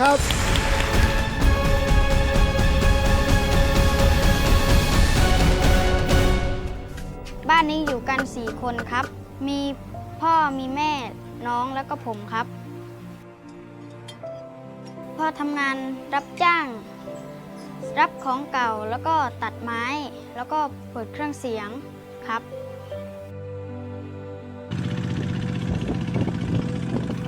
ครับเสร็จแล้วครับ บ้านนี้อยู่กัน 4 คนครับ มีพ่อมีแม่น้องแล้วก็ผมครับ พ่อทำงานรับจ้าง รับของเก่าแล้วก็ตัดไม้ แล้วก็เปิดเครื่องเสียงครับ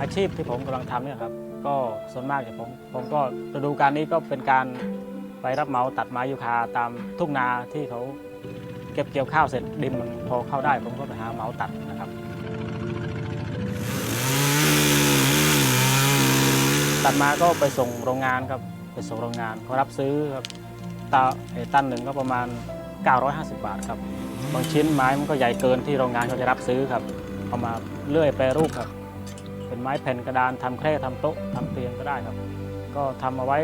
อาชีพที่ผมกำลังทำเนี่ยครับก็ส่วนมากเนี่ยผมผมก็ฤดูการนี้ก็เป็นการไปรับเหมาตัดไม้ยูคาตามทุ่งนาที่เขาเก็บเกี่ยวข้าวเสร็จดินมันพอเข้าได้ ผมก็ไปหาเหมาตัดนะครับ ตัดมาก็ไปส่งโรงงานครับไปส่งโรงงานเขารับซื้อครับตาไอ้ตันหนึ่งก็ประมาณ 950 บาทครับบางชิ้นไม้มันก็ใหญ่เกินที่โรงงานเขาจะรับซื้อครับเอามาเลื่อยแปรรูปครับ เป็นไม้แผ่นกระดานทำแคร่ทำโต๊ะทำเตียงก็ได้ครับ ก็ทำเอาไว้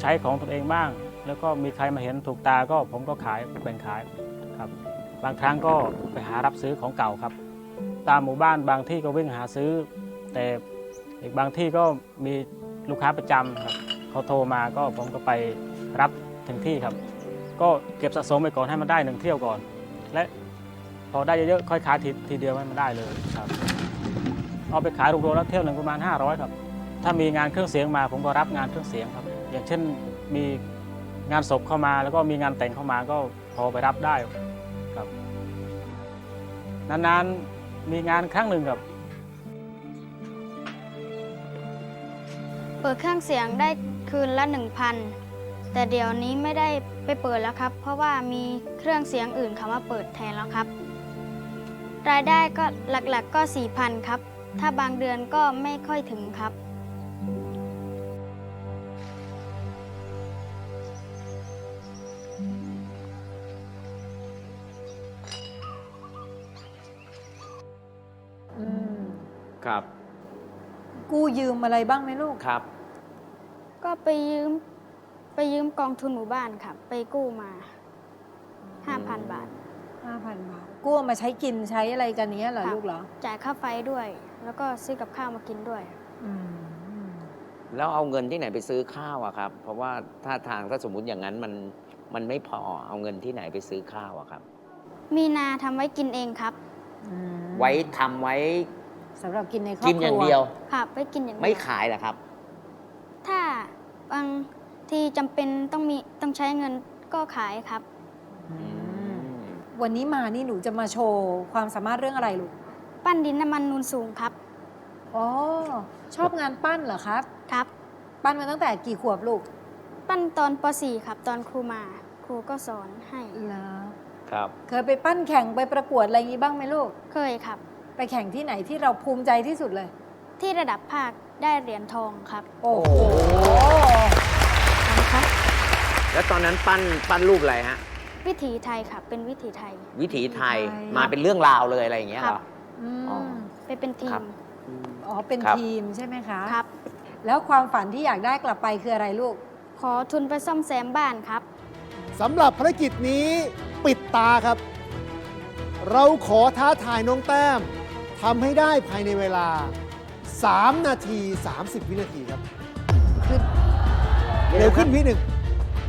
ใช้ของตนเองบ้าง แล้วก็มีใครมาเห็นถูกตาก็ผมก็ขายแบ่งขายครับบางครั้งก็ไปหารับซื้อของเก่าครับ ตามหมู่บ้านบางที่ก็วิ่งหาซื้อ แต่อีกบางที่ก็มีลูกค้าประจำครับเขาโทรมาก็ผมก็ไปรับถึงที่ครับ ก็เก็บสะสมไปก่อนให้มันได้หนึ่งเที่ยวก่อน และพอได้เยอะๆค่อยขายทีทีเดียวให้มันได้เลยครับ เอาไปขายรวมๆแล้วเที่ยวหนึ่งประมาณ 500ครับ ถ้ามีงานเครื่องเสียงมาผมก็รับงานเครื่องเสียงครับ อย่างเช่นมีงานศพเข้ามาแล้วก็มีงานแต่งเข้ามาก็พอไปรับได้ครับ นานๆมีงานครั้งหนึ่งครับ เปิดเครื่องเสียงได้คืนละ 1,000 แต่เดี๋ยวนี้ไม่ได้ไปเปิดแล้วครับ เพราะว่ามีเครื่องเสียงอื่นเขามาเปิดแทนแล้วครับ รายได้ก็หลักๆก็4,000 ครับ ถ้าบางเดือนก็ไม่ค่อยถึงครับ อืมครับกู้ยืมอะไรบ้างไหมลูก ครับ ก็ไปยืม ไปยืมกองทุนหมู่บ้านครับ ไปกู้มา5,000บาท5,000บาทกู้เอามาใช้กินใช้อะไรกันเนี้ยเหรอครับ ลูกเหรอ จ่ายค่าไฟด้วย แล้วก็ซื้อกับข้าวมากินด้วย อืมแล้วเอาเงินที่ไหนไปซื้อข้าวอะครับ เพราะว่าถ้าทางถ้าสมมุติอย่างนั้นมันมันไม่พอเอาเงินที่ไหนไปซื้อข้าวอะครับ มีนาทำไว้กินเองครับ อืมไว้ทำไว้สำหรับกินในครอบครัวกินอย่างเดียวค่ะไว้กินอย่างเดียวไม่ขายเหรอครับ ถ้าบางที่จำเป็นต้องมีต้องใช้เงินก็ขายครับ อืมวันนี้มานี่หนูจะมาโชว์ความสามารถเรื่องอะไรลูก ปั้นดินน้ำมันนูนสูงครับ อ๋อ ชอบงานปั้นเหรอครับ ครับ ปั้นมาตั้งแต่กี่ขวบลูกปั้นตอนป .4 ครับ ตอนครูมา ครูก็สอนให้ เหรอครับ เคยไปปั้นแข่งไปประกวดอะไรอย่างงี้บ้างไหมลูก เคยครับ ไปแข่งที่ไหนที่เราภูมิใจที่สุดเลย ที่ระดับภาคได้เหรียญทองครับโอ้โห ครับ แล้วตอนนั้นปั้นปั้นรูปอะไรฮะ วิถีไทยครับ เป็นวิถีไทย วิถีไทยมาเป็นเรื่องราวเลยอะไรอย่างเงี้ยเหรอ อือ๋อมไปเป็นทีครัม บ อ๋อ เป็นครับ ทีมใช่ไหมคะ ครับ แล้วความฝันที่อยากได้กลับไปคืออะไรลูก ขอทุนไปซ่อมแซมบ้านครับ สำหรับภารกิจนี้ปิดตาครับ เราขอท้าทายน้องแต้มทำให้ได้ภายในเวลา 3 นาที 30 วินาทีครับคือเร็วขึ้นพี่หนึ่ง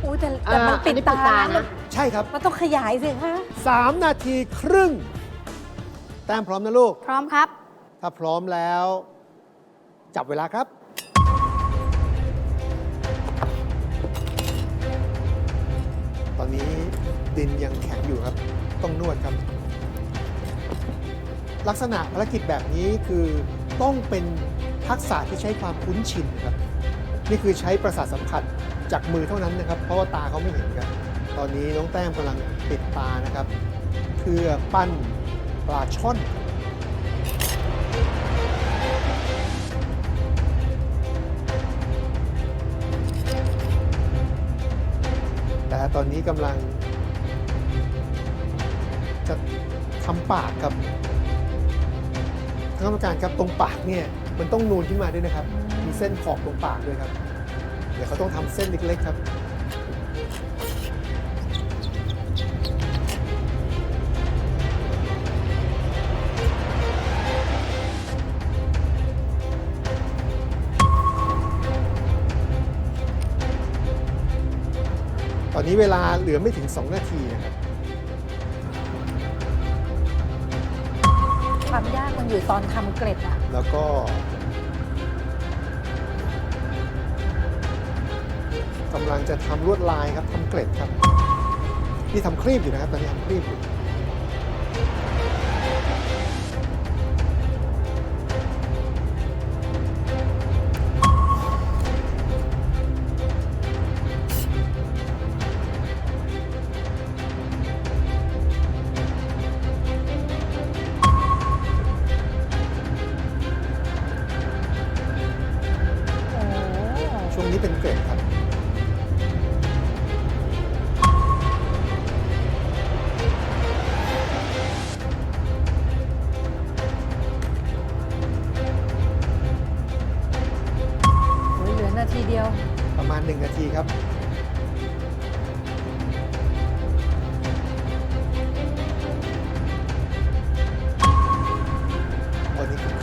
อุ้ยแต่แต่มันปิดตานะ ใช่ครับ มันต้องขยายสิคะ 3 นาทีครึ่งแต้มพร้อมนะลูก พร้อมครับ ถ้าพร้อมแล้ว จับเวลาครับ ตอนนี้ดินยังแข็งอยู่ครับ ต้องนวดครับ ลักษณะภารกิจแบบนี้คือต้องเป็นทักษะที่ใช้ความคุ้นชินครับ นี่คือใช้ประสาทสัมผัสจากมือเท่านั้นนะครับ เพราะว่าตาเขาไม่เห็นครับ ตอนนี้น้องแต้มกำลังปิดตานะครับ เพื่อปั้น ปลาช่อน แต่ตอนนี้กำลัง จะทำปากครับท่านกรรมการครับตรงปากเนี่ยมันต้องนูนขึ้นมาด้วยนะครับ มีเส้นขอบตรงปากด้วยครับ เดี๋ยวเขาต้องทำเส้นเล็กๆครับ อนนี้เวลาเหลือไม่ถึง 2 นาทีนะครับความยากมันอยู่ตอนทำเกล็ดอะแล้วก็ กำลังจะทำลวดลายครับทำเกล็ดครับ นี่ทำครีบอยู่นะครับ ตอนนี้ทำครีบอยู่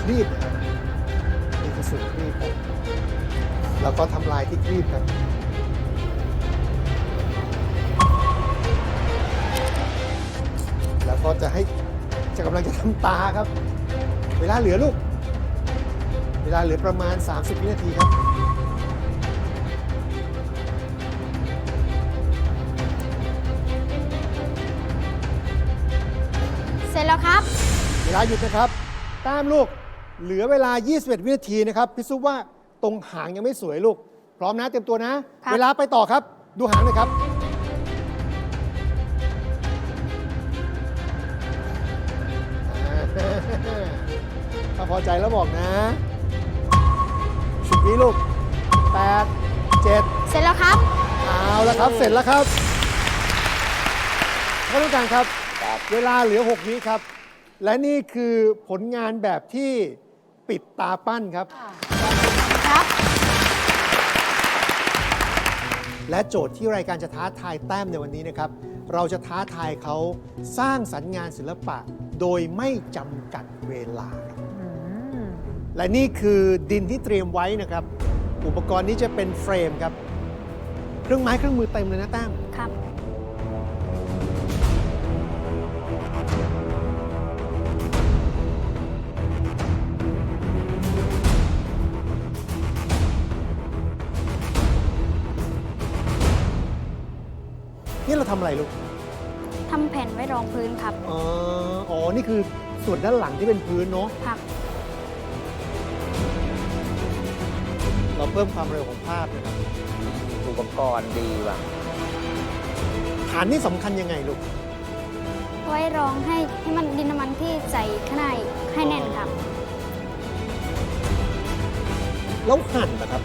รีบนะครับนี่คือส่วนครีบครับแล้วก็ทำลายที่ครีบครับแล้วก็จะให้จะกำลังจะทำตาครับ เวลาเหลือลูก เวลาเหลือประมาณ 30 วินาทีครับเสร็จแล้วครับ เวลาหยุดนะครับ ตามลูก เหลือเวลา 21 วินาทีนะครับพิสูจว่าตรงหางยังไม่สวยลูก พร้อมนะเตรียมตัวนะ ครับ เวลาไปต่อครับ ดูหางหน่อยครับ ถ้าพอใจแล้วบอกนะสิบวิลูก8 7เสร็จแล้วครับ เอาแล้วครับ เสร็จแล้วครับท่านผู้การครับ เวลาเหลือ 6 วิครับ และนี่คือผลงานแบบที่ ปิดตาปั้นครับ ครับ และโจทย์ที่รายการจะท้าทายแต้มในวันนี้นะครับ เราจะท้าทายเขาสร้างสรรค์งานศิลปะ โดยไม่จำกัดเวลาครับอืมและนี่คือดินที่เตรียมไว้นะครับ อุปกรณ์นี้จะเป็นเฟรมครับ เครื่องไม้เครื่องมือเต็มเลยนะแต้มครับ นี่เราทำอะไรลูกทำแผ่นไว้รองพื้นครับอ๋ออ๋อ นี่คือส่วนด้านหลังที่เป็นพื้นเนาะครับเราเพิ่มความเร็วของภาพนะครับ อุปกรณ์ดีว่ะ ฐานนี่สำคัญยังไงลูก ไว้รองให้ให้มันดินน้ำมันที่ใส่ข้างในให้แน่นครับแล้วหั่นนะครับ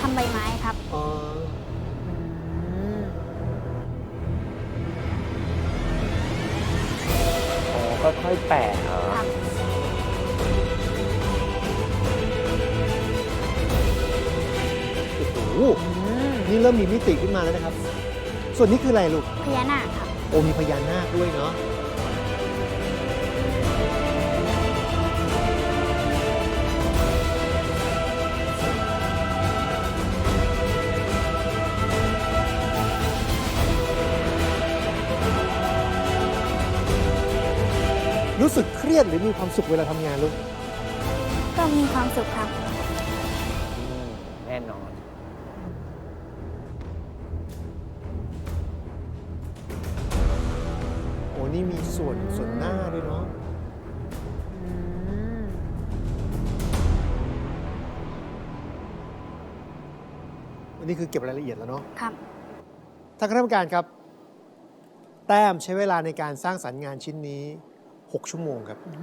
ทำใบไม้ครับอ๋ออื ค่อยๆแปะเหรอครับโอ้โหอืมนี่เริ่มมีมิติขึ้นมาแล้วนะครับ ส่วนนี้คืออะไรลูก พญานาคครับโอมีพญานาคด้วยเนาะ รู้สึกเครียดหรือมีความสุขเวลาทำงานลูกก็มีความสุขครับอืมแน่นอน โอ้นี่มีส่วนส่วนหน้าด้วยเนาะอืมอันนี้คือเก็บรายละเอียดแล้วเนาะ ครับท่านคณะกรรมการครับ แต้มใช้เวลาในการสร้างสรรค์งานชิ้นนี้ 6 ชั่วโมงครับอื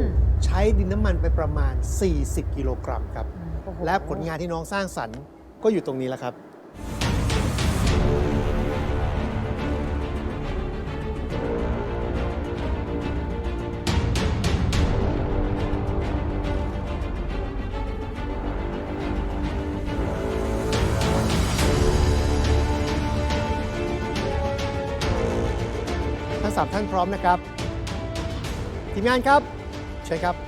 มใช้ดินน้ำมันไปประมาณ 40 กิโลกรัมครับโอ้โหและผลงานที่น้องสร้างสรรค์ก็อยู่ตรงนี้แล้วครับ ทั้งสามท่านพร้อมนะครับ ทีมงานครับ เชิญครับ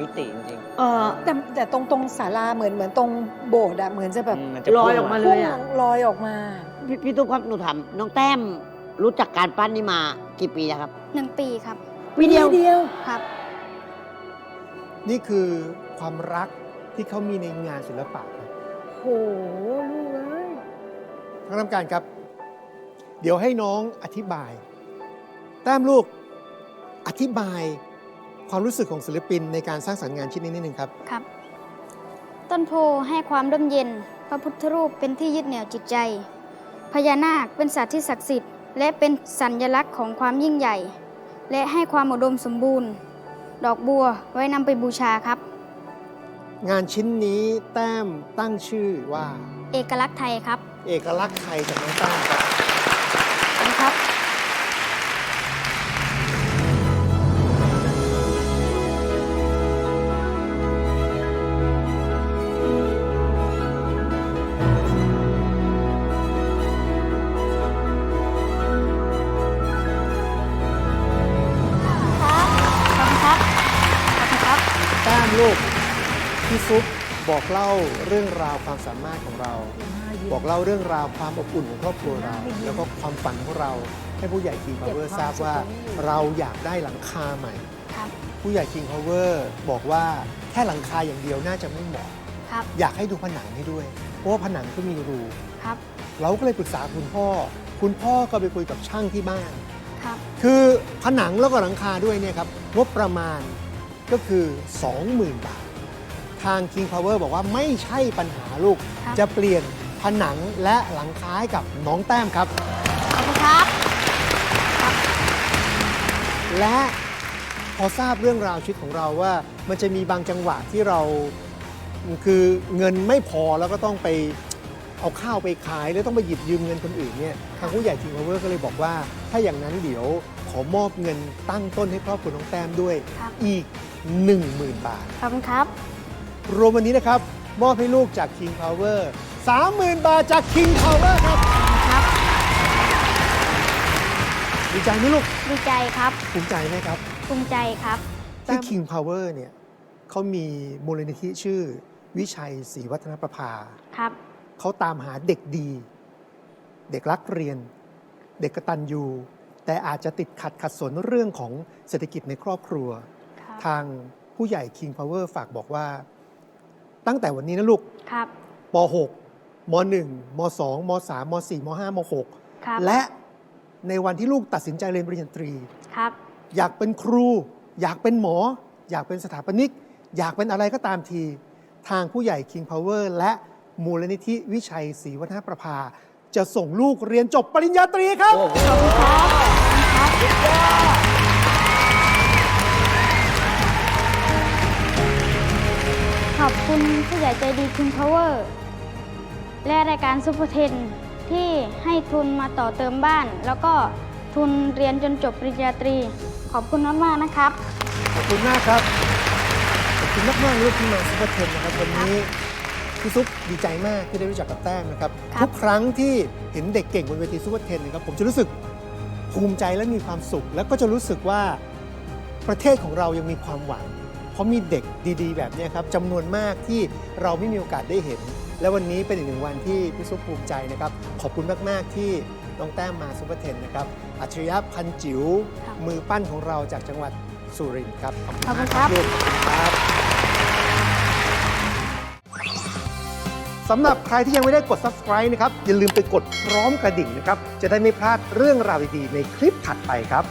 มิติจริง เออแต่แต่ตรงตรงศาลาเหมือนเหมือนตรงโบสถ์อะเหมือนจะๆแบบอืมมันจะลอยพุ่งออกมา เลพุ่ยงอะลอยออกมา พี่พี่ตุ๊กครับหนูถามน้องแต้มรู้จักการปั้นนี่มากี่ปีแล้วครับหนึ่งปีครับ ปีเดียวเดียวครับ นี่คือความรักที่เขามีในงานศิลปะครับโหลูกเอ้ยท่านกรรมการครับ เดี๋ยวให้น้องอธิบาย แต้มลูกอธิบาย ความรู้สึกของศิลปินในการสร้างสรรค์งานชิ้นนี้นิดนึงครับ ครับ ต้นโพให้ความร่มเย็น พระพุทธรูปเป็นที่ยึดเหนี่ยวจิตใจ พญานาคเป็นสัตว์ที่ศักดิ์สิทธิ์และเป็นสัญลักษณ์ของความยิ่งใหญ่ และให้ความอุดมสมบูรณ์ ดอกบัวไว้นำไปบูชาครับ งานชิ้นนี้แต้มตั้งชื่อว่า เอกลักษณ์ไทยครับ เอกลักษณ์ไทยจากน้องแต้ม บอกเล่าเรื่องราวความสามารถของเรา บอกเล่าเรื่องราวความอบอุ่นของครอบครัวเรา แล้วก็ความฝันของเราให้ผู้ใหญ่ King Power ทราบว่าเราอยากได้หลังคาใหม่ครับผู้ใหญ่ King Power บอกว่าแค่หลังคาอย่างเดียวน่าจะไม่เหมาะครับอยากให้ดูผนังให้ด้วย เพราะว่าผนังก็มีรูครับเราก็เลยปรึกษาคุณพ่อ คุณพ่อก็ไปคุยกับช่างที่บ้านครับคือผนังแล้วก็หลังคาด้วยเนี่ยครับงบประมาณก็คือ 20,000 บาท ทาง King Power บอกว่าไม่ใช่ปัญหาลูก ครับ จะเปลี่ยนผนังและหลังคาให้กับน้องแต้มครับ ขอบคุณครับ และพอทราบเรื่องราวชีวิตของเราว่า มันจะมีบางจังหวะที่เราคือเงินไม่พอแล้วก็ต้องไปเอาข้าวไปขายแล้วต้องไปหยิบยืมเงินคนอื่นเนี่ยทางผู้ใหญ่ King Power ก็เลยบอกว่า ถ้าอย่างนั้นเดี๋ยวขอมอบเงินตั้งต้นให้ครอบครัวน้องแต้มด้วย ครับ อีก 10,000 บาท ขอบคุณครับ รวมวันนี้นะครับ มอบให้ลูกจาก King Power 30,000 บาทจาก King Power ครับครับ ดีใจไหมลูกดีใจครับภูมิใจไหมครับ ภูมิใจครับที่ King Power เนี่ยเขามีมูลนิธิชื่อ วิชัยศรีวัฒนประภาครับ เขาตามหาเด็กดี เด็กรักเรียน เด็กกตัญญูแต่อาจจะติดขัดขัดสนเรื่องของเศรษฐกิจในครอบครัว ครับ ทางผู้ใหญ่ King Power ฝากบอกว่า ตั้งแต่วันนี้นะลูกครับ ป .6 ม .1 ม .2 ม .3 ม .4 ม .5 ม ครับ .6 และในวันที่ลูกตัดสินใจเรียนปริญญาตรี ครับ อยากเป็นครู อยากเป็นหมอ อยากเป็นสถาปนิก อยากเป็นอะไรก็ตามที ทางผู้ใหญ่ King Power และมูลนิธิวิชัยศรีวัฒนประภา จะส่งลูกเรียนจบปริญญาตรีครับโอ้โหขอบคุณครับ ขอบคุณครับ คุณผู้ใหญ่ใจดี King Power และรายการซุปเปอร์เทนที่ให้ทุนมาต่อเติมบ้าน แล้วก็ทุนเรียนจนจบปริญญาตรี ขอบคุณมากๆนะครับ ขอบคุณมากครับ ขอบคุณมากมากๆลูกที่มาซุปเปอร์เทนนะครับวันนี้พี่ซุปดีใจมากที่ได้รู้จักกับแต้มนะครับครับ ทุกครั้งที่เห็นเด็กเก่งบนเวทีซุปเปอร์เทนนะครับผมจะรู้สึกภูมิใจและมีความสุข แล้วก็จะรู้สึกว่าประเทศของเรายังมีความหวัง เพราะมีเด็กดีๆ แบบเนี้ยครับจำนวนมากที่เราไม่มีโอกาสได้เห็น และวันนี้เป็นอีกหนึ่งวันที่พี่ซุปภูมิใจนะครับ ขอบคุณมาก ๆ ที่น้องแต้มมาซุปเปอร์เทนนะครับอัจฉริยะพันจิ๋วครับมือปั้นของเราจากจังหวัดสุรินทร์ครับขอบคุณมากครับลูกครับสำหรับใครที่ยังไม่ได้กด subscribe นะครับ อย่าลืมไปกดพร้อมกระดิ่งนะครับ จะได้ไม่พลาดเรื่องราวดีๆ ในคลิปถัดไปครับ